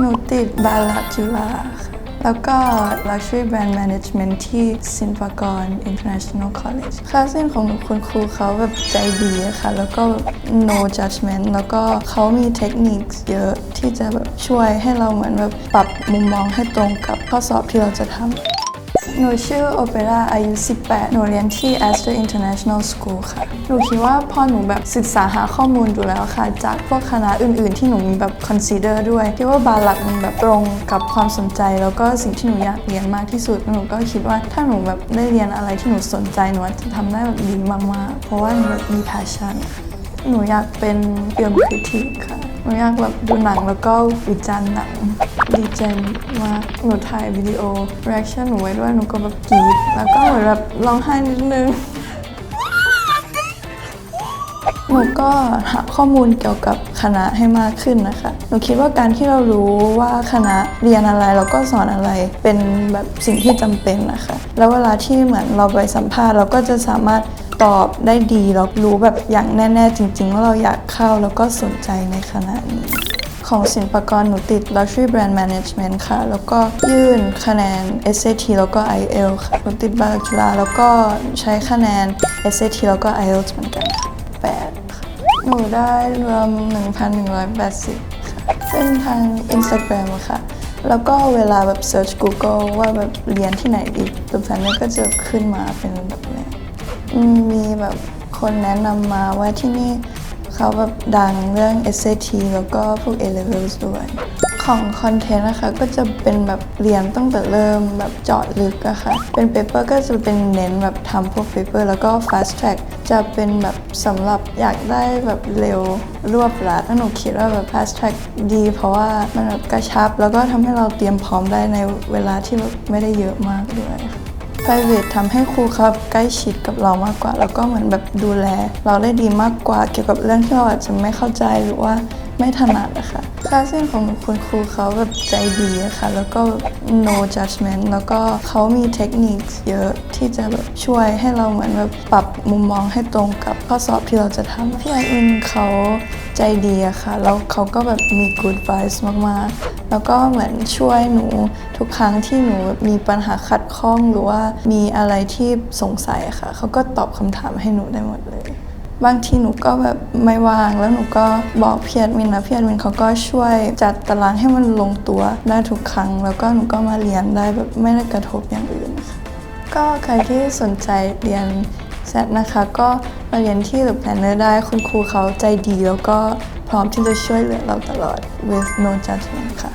หนูติดบาลัจุฬาค่ะแล้วก็ Luxury Brand Management ที่สินปากร International College คลาสเรียนของหนูคุณครูเขาแบบใจดีอะค่ะ แล้วก็ no judgment แล้วก็เขามีเทคนิคเยอะที่จะแบบช่วยให้เราเหมือนแบบปรับมุมมองให้ตรงกับข้อสอบที่เราจะทำ หนูชื่อโอเปร่าอายุ 18 หนูเรียนที่ Astor International School ค่ะ หนูคิดว่าพอหนูแบบศึกษาหาข้อมูลดูแล้วค่ะ จากพวกคณะอื่นๆ ที่หนูมีแบบ consider ด้วย คิดว่าบาลักมันแบบตรงกับความสนใจ แล้วก็สิ่งที่หนูอยากเรียนมากที่สุด หนูก็คิดว่าถ้าหนูแบบได้เรียนอะไรที่หนูสนใจ หนูจะทำได้แบบดีมากๆ เพราะว่าหนูแบบมี passion หนูอยากเป็นเฟิล์คริติค่ะ นูอยากแบบดูหนังแล้วก็วิจารณ์หนังดีใจมากหนูถ่ายวิดีโอ reaction หนูไว้ด้วยหนูก็แบบกรี๊ดแล้วก็เหมือนแบบร้องไห้นิดนึงหนูก็หาข้อมูลเกี่ยวกับคณะให้มากขึ้นนะคะ หนูคิดว่าการที่เรารู้ว่าคณะเรียนอะไรแล้วก็สอนอะไรเป็นแบบสิ่งที่จำเป็นนะคะ แล้วเวลาที่เหมือนเราไปสัมภาษณ์เราก็จะสามารถ ตอบได้ดีแล้วรู้แบบอย่างแน่ ๆ จริง ๆ ว่าเราอยากเข้าแล้วก็สนใจในคณะนี้ ของศิลปากรหนูติด Luxury Brand Management ค่ะ แล้วก็ยื่นคะแนน SAT แล้วก็ IELTS ค่ะหนูติดบาลักจุฬาแล้วก็ใช้คะแนน SAT แล้วก็ IELTS เหมือนกันค่ะ8ค่ะหนูได้รวม 1,180 ค่ะ เป็นทาง Instagram ค่ะแล้วก็เวลาแบบ search Google ว่าแบบเรียนที่ไหนดีรูปแพนนอร์ก็จะขึ้นมาเป็นแบบนี้ มีแบบคนแนะนำมาว่าที่นี่เขาแบบดังเรื่อง SAT แล้วก็พวก A levels ด้วย ของคอนเทนต์นะคะก็จะเป็นแบบเรียนตั้งแต่เริ่มแบบเจาะลึกอะค่ะ เป็นเปเปอร์ก็จะเป็นเน้นแบบทำพวกเปเปอร์แล้วก็ fast track จะเป็นแบบสำหรับอยากได้แบบเร็วรวบรัดแล้วหนูคิดว่าแบบ fast track ดี เพราะว่ามันแบบกระชับ แล้วก็ทำให้เราเตรียมพร้อมได้ในเวลาที่แบบไม่ได้เยอะมากด้วยค่ะ private ทำให้ครูครับใกล้ชิดกับเรามากกว่า แล้วก็เหมือนแบบดูแล เราได้ดีมากกว่าเกี่ยวกับเรื่องที่เราอาจจะไม่เข้าใจหรือว่าไม่ถนัดนะคะ คลาสเรียนของคุณครูเขาแบบใจดีอะค่ะ แล้วก็ no judgment แล้วก็เขามีเทคนิคเยอะที่จะแบบช่วยให้เราเหมือนแบบปรับมุมมองให้ตรงกับข้อสอบที่เราจะทำพี่ไออินเขาใจดีอะค่ะ แล้วเขาก็แบบมี good vibes มากๆ แล้วก็เหมือนช่วยหนูทุกครั้งที่หนูมีปัญหาขัดข้องหรือว่ามีอะไรที่สงสัยอะค่ะ เขาก็ตอบคำถามให้หนูได้หมดเลย บางทีหนูก็แบบไม่ว่างแล้วหนูก็บอกเพียรมินนะเพียรมินเขาก็ช่วยจัดตารางให้มันลงตัวได้ทุกครั้ง แล้วก็หนูก็มาเรียนได้แบบไม่ได้กระทบอย่างอื่นค่ะก็ใครที่สนใจเรียนแซดนะคะก็มาเรียนที่ The Planner ได้คุณครูเขาใจดี แล้วก็พร้อมที่จะช่วยเหลือเราตลอด with no judgment ค่ะ